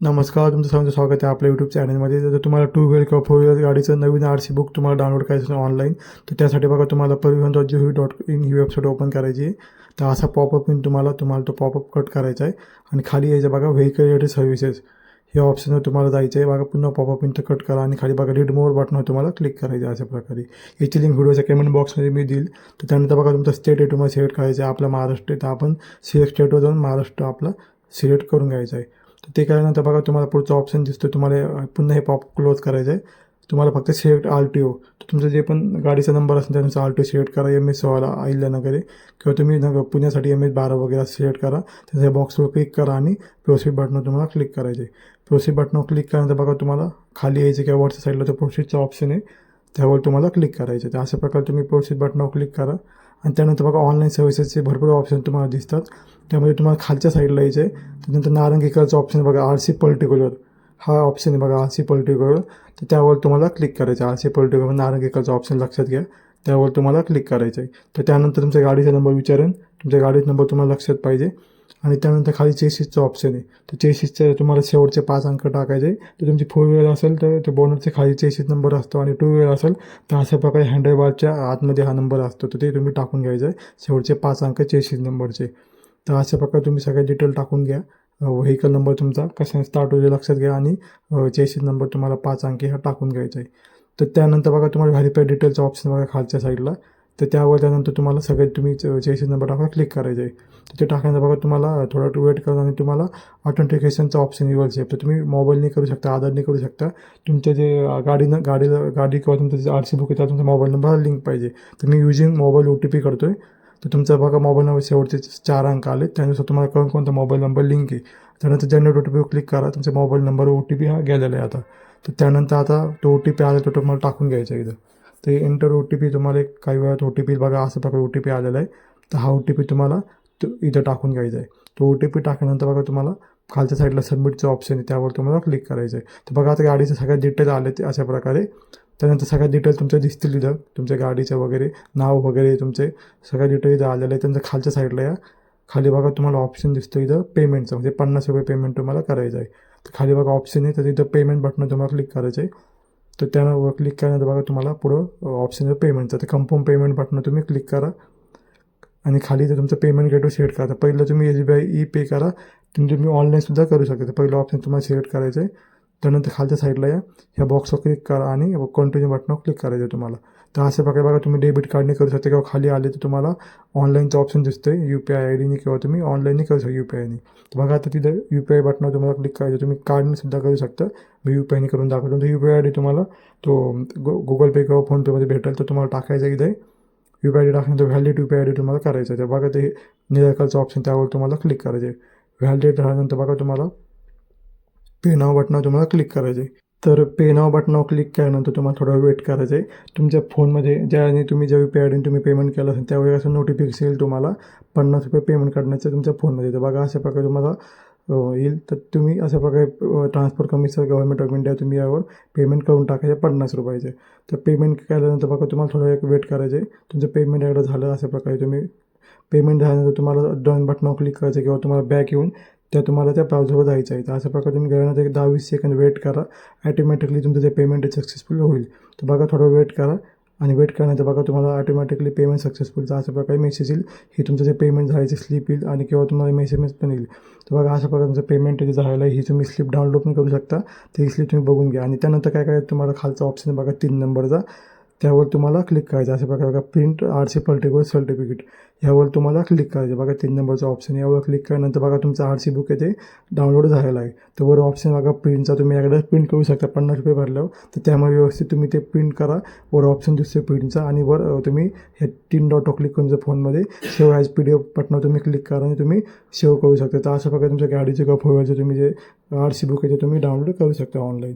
नमस्कार तुमचं सर्वांचं स्वागत आहे आपल्या यूट्यूब चॅनलमध्ये जर तुम्हाला टू व्हीलर किंवा फोर व्हीलर गाडीचं नवीन आर सी बुक तुम्हाला डाउनलोड करायचं असेल ऑनलाईन तर त्यासाठी बघा तुम्हाला Parivahan dot G V dot in he website open करायची आहे. तर असा पॉपअप येऊन तुम्हाला तुम्हाला तो पॉपअप कट करायचा आहे. आणि खाली यायचं बघा व्हेकल रिलेटेड सर्व्हिसेस या ऑप्शनवर तुम्हाला जायचं आहे बघा पुन्हा पॉपअप येऊन कट करा आणि खाली बघा रीड मोर बटनवर तुम्हाला क्लिक करायचं आहे अशा प्रकारे. याची लिंक व्हिडिओच्या कमेंट बॉक्समध्ये मी देईल. तर त्यानंतर बघा तुमचं स्टेट आहे तुम्हाला सिलेक्ट करायचं आहे. आपला महाराष्ट्र आहे तर आपण सिलेक्ट स्टेटवर जाऊन महाराष्ट्र आपला सिलेक्ट करून घ्यायचा आहे. तर ते केल्यानंतर बघा तुम्हाला पुढचा ऑप्शन दिसतो तुम्हाला पुन्हा हे पॉप क्लोज करायचं आहे तुम्हाला फक्त सिलेक्ट आर टी ओ तर तुमचं जे पण गाडीचा नंबर असेल त्यानुसार आर टी ओ सिलेक्ट करा. एम एस सोळाला अहिल्यानगर. आहे किंवा तुम्ही नग पुण्यासाठी एम एस बारा वगैरे सिलेक्ट करा. त्याच्या बॉक्सवर क्लिक करा आणि प्रोसीड बटनवर तुम्हाला क्लिक करायचे प्रोसीड बटनवर क्लिक केल्यानंतर बघा तुम्हाला खाली यायचं किंवा वरच्या साईडला तो प्रोसीडचा ऑप्शन आहे. त्यावर तुम्हाला क्लिक करायचं तर अशा प्रकारे तुम्ही प्रोसीड बटनावर क्लिक करा. आणि त्यानंतर बघा ऑनलाईन सर्व्हिसेसचे भरपूर ऑप्शन तुम्हाला दिसतात. त्यामध्ये तुम्हाला खालच्या साईडला यायचं आहे त्यानंतर नारंगी कलरचा ऑप्शन बघा आर सी पर्टिक्युलर हा ऑप्शन आहे बघा आर सी पर्टिक्युलर तर त्यावर तुम्हाला क्लिक करायचं आर सी पर्टिक्युलर नारंगी कलरचा ऑप्शन लक्षात घ्या. त्यावर तुम्हाला क्लिक करायचं आहे तर त्यानंतर तुमच्या गाडीचा नंबर विचारेन. तुमच्या गाडीचा नंबर तुम्हाला लक्षात पाहिजे. आणि त्यानंतर खाली चेसिसचं ऑप्शन आहे. तर चेसिसचे तुम्हाला शेवटचे पाच अंक टाकायचे. तर तुमची फोर व्हीलर असेल तर ते बोनटचे खाली चेसिस नंबर असतो आणि टू व्हीलर असेल तर अशा प्रकारे हँडलबारच्या आतमध्ये हा नंबर असतो. तर ते तुम्ही टाकून घ्यायचं. आहे शेवटचे पाच अंक चेसिस नंबरचे तर अशा प्रकारे तुम्ही सगळे डिटेल टाकून घ्या. व्हेकल नंबर तुमचा कसं स्टार्ट होईल लक्षात घ्या आणि चेसिस नंबर तुम्हाला पाच अंकी हा टाकून घ्यायचा आहे. तर त्यानंतर बघा तुम्हाला व्हॅरीफाय डिटेलचा ऑप्शन बघा खालच्या साईडला तर त्यावर त्यानंतर तुम्हाला सगळे तुम्ही चेसिस नंबर टाका क्लिक करायचं आहे तर ते टाकण्याचा बघा तुम्हाला थोडा वेट करून आणि तुम्हाला ऑथेंटिकेशनचा ऑप्शन येईल सेफ तर तुम्ही मोबाईलने करू शकता आधारने करू शकता. तुमच्या जे गाडीनं गाडीला गाडी किंवा तुमचं जे आर सी बुक आहे त्याला तुमचा मोबाईल नंबर लिंक पाहिजे. तर मी using mobile O T P करतो आहे तर तुमचा बघा मोबाईल नंबर शेवटचे चार अंक आले. त्यानुसार तुम्हाला कोण कोणता मोबाईल नंबर लिंक आहे. त्यानंतर जनरेट ओ टी पीवर क्लिक करा. तुमचा mobile number O T P हा गेलेला आहे आता. तर त्यानंतर आता तो ओ टी पी आला तो तुम्हाला टाकून घ्यायचा इथं. ते एंटर ओ टी पी तुम्हाला एक काही वेळात ओ टी पी बघा असं प्रकारे ओ टी पी आलेला आहे. तर हा ओ टी पी तुम्हाला तो इथं टाकून घ्यायचा आहे. तो ओ टी पी टाकल्यानंतर बघा तुम्हाला खालच्या साईडला सबमिटचं ऑप्शन आहे त्यावर तुम्हाला क्लिक करायचं आहे. तर बघा आता गाडीचे सगळ्या डिटेल आले ते अशा प्रकारे. त्यानंतर सगळ्या डिटेल तुमच्या दिसतील इथं. तुमच्या गाडीचं वगैरे नाव वगैरे तुमचे सगळ्या डिटेल इथं आलेलं आहे. त्यांचं खालच्या साईडला या. खाली बघा तुम्हाला ऑप्शन दिसतं इथं पेमेंटचं म्हणजे पन्नास रुपये पेमेंट तुम्हाला करायचं आहे. तर खाली बघा ऑप्शन आहे. तर तिथं पेमेंट बटन तुम्हाला क्लिक करायचं आहे. तर त्यानं क्लिक केल्यानंतर बघा तुम्हाला पुढं ऑप्शन पेमेंटचं तर कन्फर्म पेमेंट बटन तुम्ही क्लिक करा. आणि खाली तर तुमचं पेमेंट गेटवर सिलेक्ट करा. पहिलं तुम्ही S B I E pay करा तुम्ही तुम्ही ऑनलाईनसुद्धा करू शकता. पहिलं ऑप्शन तुम्हाला सिलेक्ट करायचं आहे त्यानंतर खालच्या साईडला या. ह्या बॉक्सवर क्लिक करा आणि कंटिन्यू बटनावर क्लिक करायचं आहे तुम्हाला. तर अशा प्रकारे बघा तुम्ही डेबिट कार्डने करू शकता किंवा खाली आले तर तुम्हाला ऑनलाईनचं ऑप्शन दिसतं आहे यू पी आय आय डीने किंवा तुम्ही ऑनलाईनने करू शकता यू पी आयने बघा आता तिथं यू पी आय बटनावर तुम्हाला क्लिक करायचं तुम्ही कार्डने सुद्धा करू शकता. मी यू पी आयने करून दाखवतो. तुमचं U P I I D तुम्हाला तो गु गुगल पे किंवा फोनपेमध्ये भेटेल तर तुम्हाला टाकायचं इथे. यू पी आय डी टाकल्यानंतर valid U P I D तुम्हाला करायचं आहे. बघा ते निराकरचं ऑप्शन त्यावर तुम्हाला क्लिक करायचं आहे. व्हॅलिडेट झाल्यानंतर बघा तुम्हाला पे नाव बटनावर तुम्हाला क्लिक करायचं आहे तर पे नाव बटनावर क्लिक केल्यानंतर तुम्हाला थोडा वेट करायचं आहे तुमच्या फोनमध्ये ज्याने तुम्ही ज्यावेळी पे पी तुम्ही पेमेंट केलं असेल त्यावेळी असं नोटिफिकेशन येईल तुम्हाला. पन्नास रुपये पेमेंट करण्याचं तुमच्या फोनमध्ये तर बघा अशा प्रकारे तुम्हाला येईल. तर तुम्ही अशा प्रकारे transport commissioner government of India तुम्ही यावर पेमेंट करून टाकायचे पन्नास रुपयाचे. तर पेमेंट केल्यानंतर बघा तुम्हाला थोडं एक वेट करायचे तुमचं पेमेंट एकदा झालं अशा प्रकारे तुम्ही पेमेंट झाल्यानंतर तुम्हाला डन बटनावर क्लिक करायचं किंवा तुम्हाला बॅक येऊन त्या तुम्हाला त्या ब्राउझरवर जायचं आहे. तर अशा प्रकारे तुम्ही गेल्यानंतर एक दहा वीस सेकंद वेट करा. ॲटोमॅटिकली तुमचं जे पेमेंट आहे सक्सेसफुल होईल. तर बघा थोडं वेट करा आणि वेट करण्याचं बघा तुम्हाला ऑटोमॅटिकली पेमेंट सक्सेसफुलचा अशा प्रकारे मेसेज येईल. हे तुमचं जे पेमेंट झाल्याचे स्लिप येईल आणि किंवा तुम्हाला मेसेज पण येईल. तर बघा अशा प्रकारे तुमचं पेमेंट जे झालेलं आहे ही तुम्ही स्लिप डाउनलोड पण करू शकता. ती स्लिप तुम्ही बघून घ्या. आणि त्यानंतर काय काय तुम्हाला खालचा ऑप्शन बघा तीन नंबरचा त्यावर तुम्हाला क्लिक करायचं अशा प्रकारे बघा print R C particular certificate ह्यावर तुम्हाला क्लिक करायचं बघा तीन नंबरचा ऑप्शन यावर क्लिक केल्यानंतर बघा तुमचं आर सी बुक आहे ते डाउनलोड झालेला आहे. तर वर ऑप्शन बघा प्रिंटचा तुम्ही एकदा प्रिंट करू शकता. पन्नास रुपये भरल्यावर. तर त्यामुळे व्यवस्थित तुम्ही ते प्रिंट करा. वर ऑप्शन दिसतो प्रिंटचा आणि वर तुम्ही हे तीन डॉट क्लिक करून जर फोनमध्ये save as P D F बटनावर तुम्ही क्लिक करा आणि तुम्ही सेव्ह करू शकता. तर अशा प्रकारे तुमच्या गाडीचे किंवा फोरचे तुम्ही जे आर सी बुक आहे ते तुम्ही डाउनलोड करू शकता ऑनलाईन